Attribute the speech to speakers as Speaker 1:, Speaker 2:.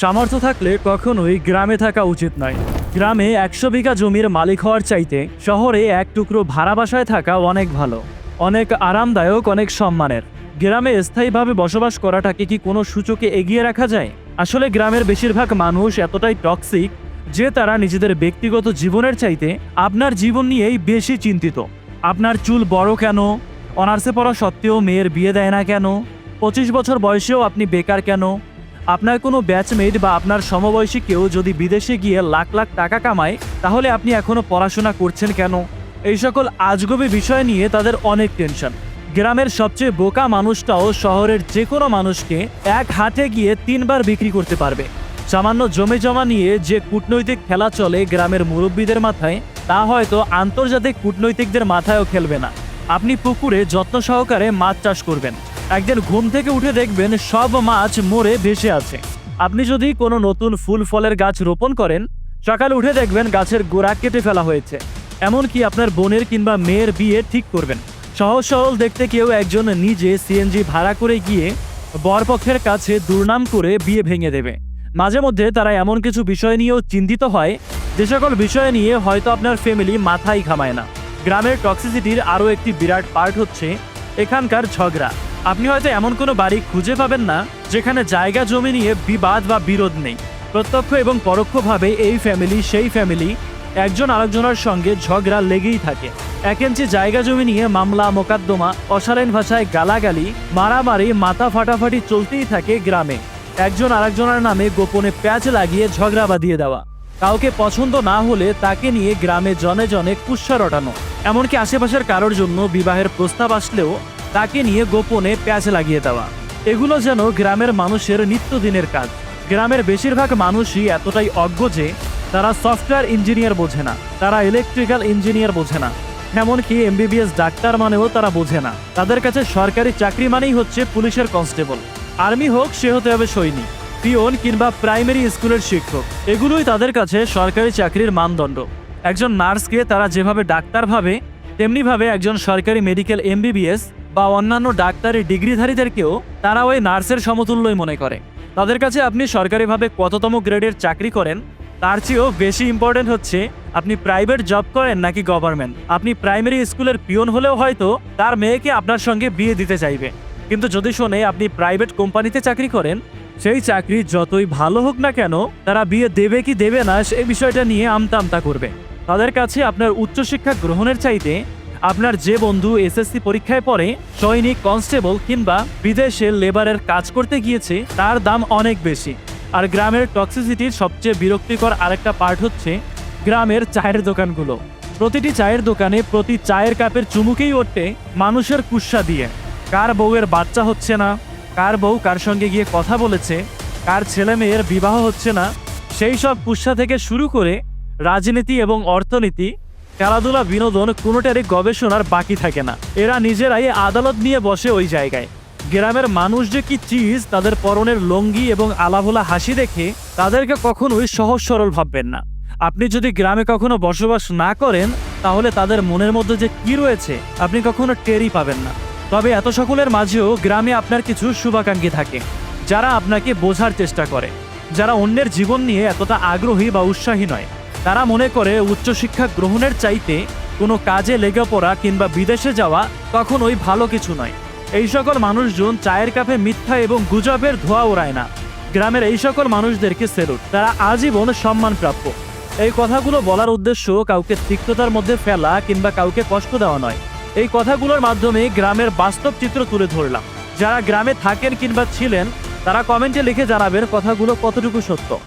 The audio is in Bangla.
Speaker 1: সামর্থ্য থাকলে কখনোই গ্রামে থাকা উচিত নয়। গ্রামে একশো বিঘা জমির মালিক হওয়ার চাইতে শহরে এক টুকরো ভাড়া বাসায় থাকা অনেক ভালো। অনেক আরামদায়ক, অনেক সম্মানের। গ্রামে স্থায়ীভাবে বসবাস করাটাকে কি কোনো সূচকে এগিয়ে রাখা যায়? আসলে গ্রামের বেশিরভাগ মানুষ এতটাই টক্সিক যে তারা নিজেদের ব্যক্তিগত জীবনের চাইতে আপনার জীবন নিয়েই বেশি চিন্তিত। আপনার চুল বড় কেন? অনার্সে পড়া সত্ত্বেও মেয়ের বিয়ে দেয় না কেন? পঁচিশ বছর বয়সেও আপনি বেকার কেন? আপনার কোনো ব্যাচমেট বা আপনার সমবয়সী কেউ যদি বিদেশে গিয়ে লাখ লাখ টাকা কামায়, তাহলে আপনি এখনও পড়াশোনা করছেন কেন? এই সকল আজগবি বিষয় নিয়ে তাদের অনেক টেনশন গ্রামের সবচেয়ে বোকা মানুষটাও শহরের যে কোনো মানুষকে এক হাটে গিয়ে তিনবার বিক্রি করতে পারবে। সামান্য জমে জমা নিয়ে যে কূটনৈতিক খেলা চলে গ্রামের মুরব্বীদের মাথায়, তা হয়তো আন্তর্জাতিক কূটনৈতিকদের মাথায়ও খেলবে না। আপনি পুকুরে যত্ন সহকারে মাছ চাষ করবেন। একদিন ঘুম থেকে উঠে দেখবেন সব মাছ মরে ভেসে আছে। আপনি যদি কোনো নতুন ফুল ফলের গাছ রোপণ করেন, সকালে উঠে দেখবেন গাছের গোড়া কেটে ফেলা হয়েছে। এমনকি আপনার বোনের কিংবা মেয়ের বিয়ে ঠিক করবেন। সহজ সরল দেখতে কেউ একজন নিজে সিএনজি ভাড়া করে গিয়ে বরপক্ষের কাছে দুর্নাম করে বিয়ে ভেঙে দেবে। মাঝে মধ্যে তারা এমন কিছু বিষয় নিয়েও চিন্তিত হয়। যে সকল বিষয় নিয়ে হয়তো আপনার ফ্যামিলি মাথাই ঘামায় না। গ্রামের টক্সিসিটির আরও একটি বিরাট পার্ট হচ্ছে এখানকার ঝগড়া। আপনি হয়তো এমন কোনো বাড়ি খুঁজে পাবেন না যেখানে জায়গা জমি নিয়ে বিবাদ বা বিরোধ নেই। প্রত্যক্ষ এবং পরোক্ষভাবে এই ফ্যামিলি সেই ফ্যামিলি একজন আরেকজনের সঙ্গে ঝগড়া লেগেই থাকে। এক ইঞ্চি জায়গা জমি নিয়ে মামলা, মোকদ্দমা, অশালীন ভাষায় গালাগালি, মারামারি, মাথা ফাটাফাটি চলতেই থাকে গ্রামে। একজন আরেকজনের নামে গোপনে প্যাচ লাগিয়ে ঝগড়া বাঁধিয়ে দেওয়া। কাউকে পছন্দ না হলে তাকে নিয়ে গ্রামে জনে জনে কুৎসা রটানো। এমনকি আশেপাশের কারোর জন্য বিবাহের প্রস্তাব আসলেও তাকে নিয়ে গোপনে প্যাচ লাগিয়ে দেওয়া। এগুলো যেন গ্রামের মানুষের নিত্যদিনের কাজ। গ্রামের বেশিরভাগ মানুষই এতটাই অজ্ঞ যে, তারা সফটওয়্যার ইঞ্জিনিয়ার বোঝে না, তারা ইলেকট্রিক্যাল ইঞ্জিনিয়ার বোঝে না। এমনকি এমবিবিএস ডাক্তার মানেও তারা বোঝে না। তাদের কাছে সরকারি চাকরি মানেই হচ্ছে পুলিশের কনস্টেবল। আর্মি হোক, সে হতে হবে সৈনিক, পিওন কিংবা প্রাইমারি স্কুলের শিক্ষক। এগুলোই তাদের কাছে সরকারি চাকরির মানদণ্ড। একজন নার্সকে তারা যেভাবে ডাক্তার ভাবে, তেমনিভাবে একজন সরকারি মেডিকেল এমবিবিএস বা অন্যান্য ডাক্তারি ডিগ্রিধারীদেরকেও তারা ওই নার্সের সমতুল্যই মনে করে। তাদের কাছে আপনি সরকারিভাবে কততম গ্রেডের চাকরি করেন, তার চেয়েও বেশি ইম্পর্টেন্ট হচ্ছে আপনি প্রাইভেট জব করেন নাকি গভর্নমেন্ট আপনি প্রাইমারি স্কুলের পিয়ন হলেও হয়তো তার মেয়েকে আপনার সঙ্গে বিয়ে দিতে চাইবে। কিন্তু যদি শোনে আপনি প্রাইভেট কোম্পানিতে চাকরি করেন, সেই চাকরি যতই ভালো হোক না কেন, তারা বিয়ে দেবে কি দেবে না সেই বিষয়টা নিয়ে আমতা আমতা করবে। তাদের কাছে আপনার উচ্চশিক্ষা গ্রহণের চাইতে আপনার যে বন্ধু এসএসসি পরীক্ষায় পড়ে, সৈনিক, কনস্টেবল কিংবা বিদেশে লেবারের কাজ করতে গিয়েছে, তার দাম অনেক বেশি। আর গ্রামের টক্সিসিটির সবচেয়ে বিরক্তিকর আরেকটা পার্ট হচ্ছে গ্রামের চায়ের দোকানগুলো। প্রতিটি চায়ের দোকানে প্রতি চায়ের কাপের চুমুকেই ওঠে মানুষের কুৎসা দিয়ে। কার বউয়ের বাচ্চা হচ্ছে না? কার বউ কার সঙ্গে গিয়ে কথা বলেছে? কার ছেলে মেয়ের বিবাহ হচ্ছে না? সেই সব কুৎসা থেকে শুরু করে রাজনীতি এবং অর্থনীতি খেলাধুলা, বিনোদন কোনোটারই গবেষণার বাকি থাকে না। এরা নিজেরাই আদালত নিয়ে বসে ওই জায়গায়। গ্রামের মানুষ যে কি চিজ, তাদের পরনের লঙ্গি এবং আলাভোলা হাসি দেখে তাদেরকে কখনোই সহজ সরল ভাববেন না। আপনি যদি গ্রামে কখনো বসবাস না করেন, তাহলে তাদের মনের মধ্যে যে কি রয়েছে, আপনি কখনো টেরই পাবেন না। তবে এত সকলের মাঝেও গ্রামে আপনার কিছু শুভাকাঙ্ক্ষী থাকে, যারা আপনাকে বোঝার চেষ্টা করে, যারা অন্যের জীবন নিয়ে এতটা আগ্রহী বা উৎসাহী নয়। তারা মনে করে উচ্চশিক্ষা গ্রহণের চাইতে কোনো কাজে লেগে পড়া কিংবা বিদেশে যাওয়া কখনোই ভালো কিছু নয়। এই সকল মানুষজন চায়ের কাপে মিথ্যা এবং গুজবের ধোয়া ওড়ায় না। গ্রামের এই সকল মানুষদেরকে সেলুট। তারা আজীবন সম্মান প্রাপ্য এই কথাগুলো বলার উদ্দেশ্য কাউকে তিক্ততার মধ্যে ফেলা কিংবা কাউকে কষ্ট দেওয়া নয়। এই কথাগুলোর মাধ্যমে গ্রামের বাস্তব চিত্র তুলে ধরলাম। যারা গ্রামে থাকেন কিংবা ছিলেন, তারা কমেন্টে লিখে জানাবেন কথাগুলো কতটুকু সত্য।